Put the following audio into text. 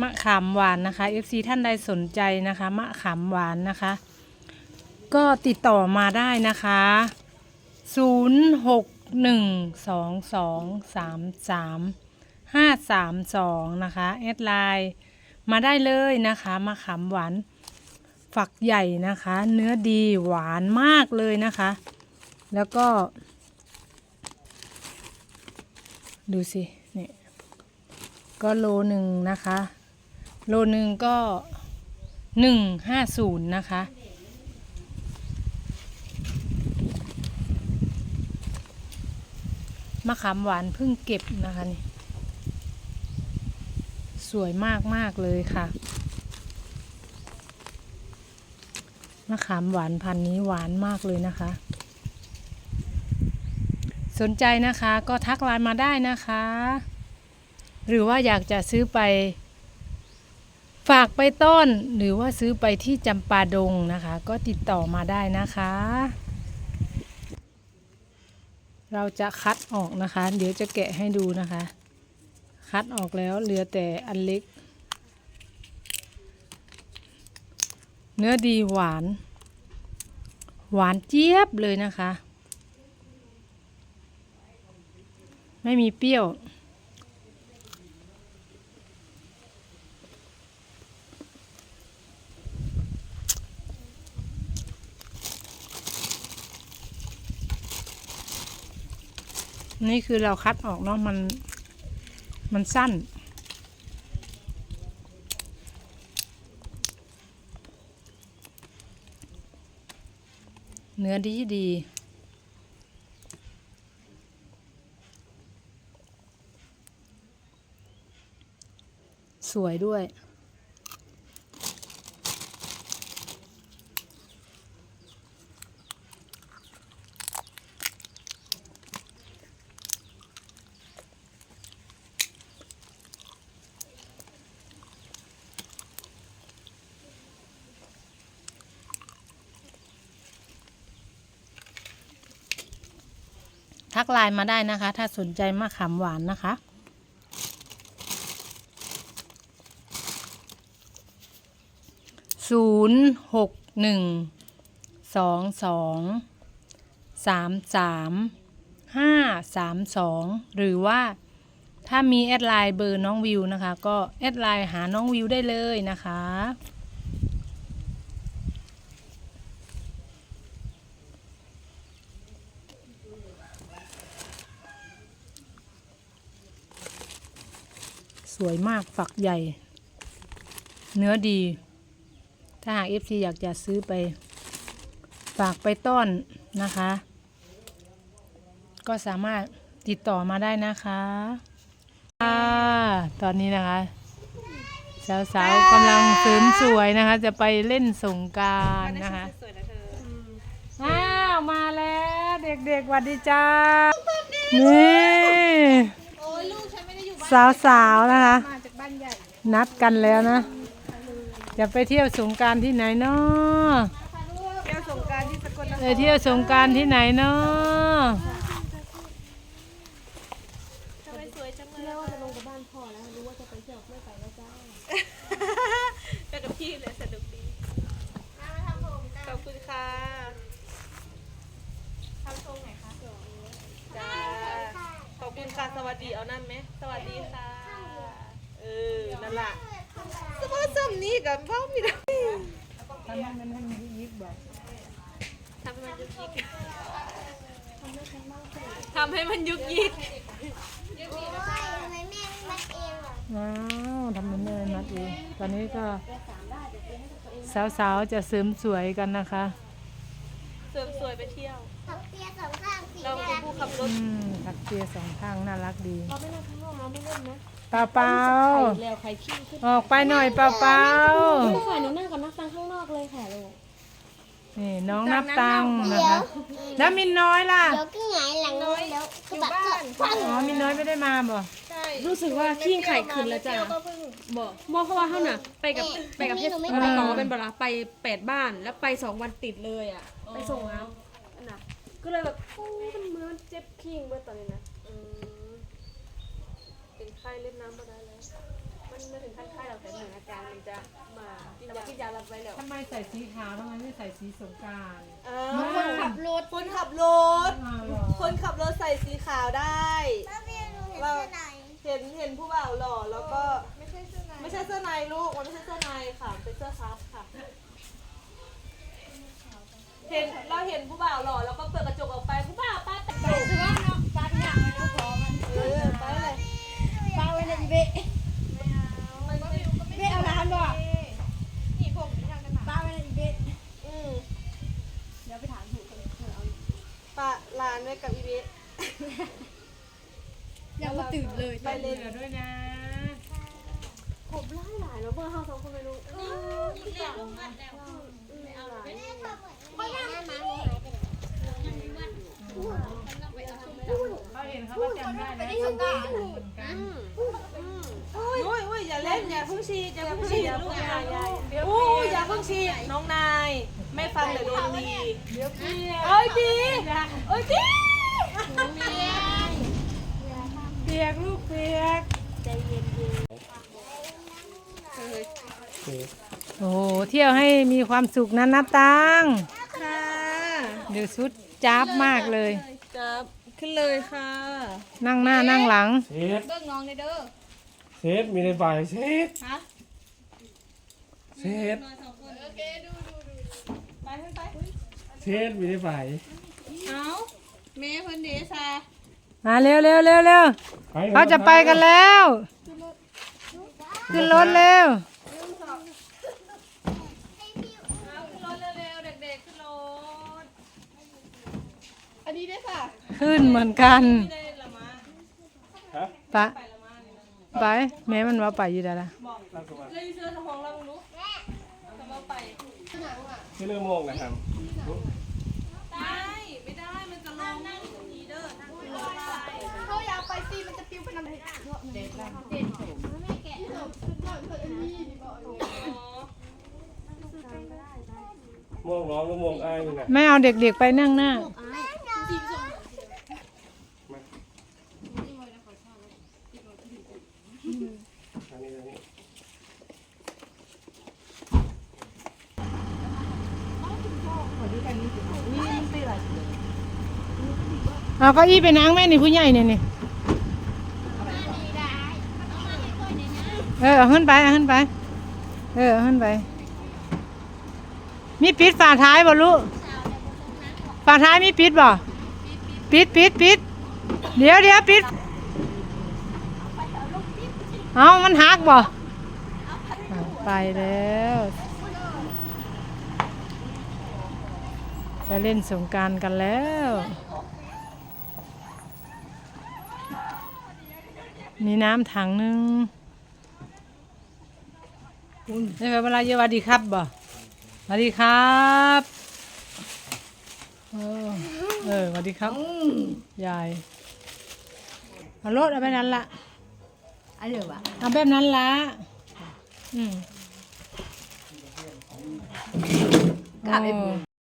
มะขามหวานนะคะ FC ท่านใดสนใจนะคะมะขามหวานนะคะ ก็ติดต่อมาได้นะคะ 0 6 1 2 2 3 3 5 3 2 นะคะแอดไลน์มาได้เลยนะคะมะขามหวานฝักใหญ่นะคะ เนื้อดีหวานมากเลยนะคะ แล้วก็ ดูสิเนี่ยก็โลหนึ่งนะคะ โลหนึ่งก็หนึ่งห้าศูนย์นะคะ มะขามหวานเพิ่งเก็บนะคะนี่ สวยมากมากเลยค่ะ มะขามหวานพันนี้หวานมากเลยนะคะ สนใจนะคะก็ทักไลน์มาได้นะคะ หรือว่าอยากจะซื้อไป ฝากไปต้นหรือว่าซื้อไปที่จำปาดงนะคะ ก็ติดต่อมาได้นะคะ เราจะคัดออกนะคะ เดี๋ยวจะแกะให้ดูนะคะ คัดออกแล้วเหลือแต่อันเล็ก เนื้อดีหวาน หวานเจี๊ยบเลยนะคะ ไม่มีเปรี้ยว นี่คือเราคัดออกเนาะมัน มันสั้น เนื้อดีดีสวยด้วย ทักไลน์มาได้นะคะ ถ้าสนใจมะขามหวานนะคะ ศูนย์หกหนึ่งสองสองสามสามห้าสามสองหรือว่าถ้ามีแอดไลน์เบอร์น้องวิวนะคะ ก็แอดไลน์หาน้องวิวได้เลยนะคะ สวยมากฝักใหญ่ เนื้อดี ถ้าหาก FC อยากจะซื้อไป ฝากไปต้อนนะคะ ก็สามารถติดต่อมาได้นะคะค่ะตอนนี้นะคะ สาวๆกำลังเสริมสวยนะคะ จะไปเล่นสงกรารนะคะสวยนะเธออ้าวมาแล้ว เด็กๆหวัดดีจ้านี่ สาวๆนะคะมาจากบ้านใหญ่นัดกันแล้วนะจะไปเที่ยวสงกรารที่ไหนเนาะเที่ยวสงกรารที่สกลนคไปรเที่ยวสงกรารที่ไหนเนาะ ทำไมสวยจังเลยว่าจะลงกับบ้านพ่อแล้วรู้ว่าจะไปเที่ยวไม่ไปแล้วจ้าไปกับพี่เลยสนุกดีขอบคุณค่ะทำทรงไหนคะจ้าขอบคุณค่ะสวัสดีเอานั่นไหมสวัสดีค่ะเออนั่นแหละสมม ติสมนี้กับพ่อมีนะทำให้มันให้มันยิบๆบอกทำให้มันยุกยิกทำให้มันยุกยิกว้าวทำมันเนินนัดเองตอนนี้ก็สาวๆจะเสริมสวยกันนะคะ เสริมสวยไปเที่ยวขับเปียสองข้างสีเราแดเป็นงผู้ขับรอืถมผักเจียสองข้างน่ารักดีเราไม่นั่งข้างนอกเราไม่เล่นนะ เปล่าเปล่าแล้วใครขี้ขึ้นๆออกไปหน่อยเปล่าเปล่าไม่ค่ะหนูนั่งกับนักฟังข้างนอกเลยค่ะลูกๆนี่น้องนับตังค์นะคะแล้วมินน้อยล่ะเดี๋ยวก็หงายหลังเลยแล้วก็แบบก็คว่ำอ๋อมินน้อยไม่ได้มาบ่ใช่รู้สึกว่าขี้ไข่ขึ้นแล้วจ้ะก็เพิ่งบอกมอเพราะว่าเขาน่ะ ไปกับไปกับเพชรไปต่อเป็นบลาไปแปดบ้านแล้วไปสองวันติดเลยอะ ไปส่งน้ำอันน่ะก็เลยแบบโอ้มันเหมือนมันเจ็บขี้เมื่อตอนนี้นะอืมเป็น ไข้เล่นน้ำมาได้แล้ว มันไม่ถึงขั้นไข้หรอกแต่เหมือนอาการมันจะมาแต่ว่ากินยารับไว้แล้ว ทำไมใส่สีขาวทำไมไม่ใส่สีสงกรารอ่าคนขับรถ คนขับรถคนขับรถใส่สีขาวได้ป้าเบียร์หนูเห็นเสื้อไหนเห็นเห็นผู้บ่าวหล่อแล้วก็ไม่ใช่เสื้อไหนไม่ใช่เสื้อในลูกมันไม่ใช่เสื้อในค่ะเป็นเสื้อซับค่ะ เห็นเราเห็นผู้บ่าวหล่อแล้วก็เปิดกระจกออกไปผู้บ่าวป้าแต่งตัว ถือว่าเนาะป้าอยากมันก็พอมัน เออไปเลย ป้าไว้ในอีเบะ มันไม่ อีเบะเอาร้านบ่นี่ผมป้าไว้ในอีเบะ อืม เดี๋ยวไปถามถูกกันเธอเอา ปะ ลานไว้กับอีเบะยังมาตื่นเลยไปเลยเหลือด้วยนะผมไล่หลายแล้วเบอร์ห้าสองคนไม่รู้ยิ่งเรียกลงมาแล้วไม่เอาเลยเพราะหน้าหมาหนูหายไปไหนเขาเห็นเขาก็จำได้แล้วเขาเห็นเหมือนกันอุ้ย อย่าเล่นอย่าเพิ่งฉีดอย่าเพิ่งฉีดลูกอย่ายอู้อย่าเพิ่งฉีดน้องนายไม่ฟังเดี๋ยวโดนดีเดี๋ยจีเอ้ยดีเอ้ยดีเปียกลูกเปียกโอ้โหเที่ยวให้มีความสุขนะนับตังค่ะเดี๋ยวสุดจ้าบมากเลยจับขึ้นเลยค่ะ นั่งหน้านั่งหลังเบิ่งน้องเลยเด้อ เซฟมีในบ่ายเซฟเซฟไปขึ้นไปเซฟมีในบ่ายเอาเมย์เพิ่นเดซามาเร็วเร็วเร็วเร็วไปเขาจะไปกันแล้ว ขึ้นรถเร็วขึ้นรถเร็วๆเด็กๆขึ้นรถอันนี้ได้ค่ะ ขึ้นเหมือนกันไม่ได้ละมาฮะปะ ไปแม่มันว่าไปอยู่ได้ละเลยเสื้อทองเราลูกจะมาไปที่เริ่มโมงนะครับได้ไม่ได้มันจะลงนั่งทีเด้อนั่งรอไปเขาอยากไปซีมันจะปิ้วไปนำเด็กเด็กแม่แกะเราสุดยอดเลยอันนี้นี่บอกโมงร้องหรือโมงอ้ายนี่นะไม่เอาเด็กๆไปนั่งหน้า อันนี้อันนี้ เอาเก็อี้ไปนั่งแม่นี่ผู้ใหญ่เนี่ยนี่เออเอาขึ้นไปเอาขึ้นไป เออเอาขึ้นไป มีปิดฝาท้ายบ่ลูกฝาท้ายมีปิดบ่ปิดปิดปิดเดี๋ยวเดี๋ยวปิด เอามันหักบ่ไปแล้ว ไปเล่นสงการกันแล้ว มีน้ำถังหนึงเฮ้ยเวลาเยอะสวัสดีครับบ่สวัสดีครับเออเออสวัสดีครับยายเอารถเอาไปนั้นละอันเดียววะเอาแบบนั้นละอืม กลับไปโอ้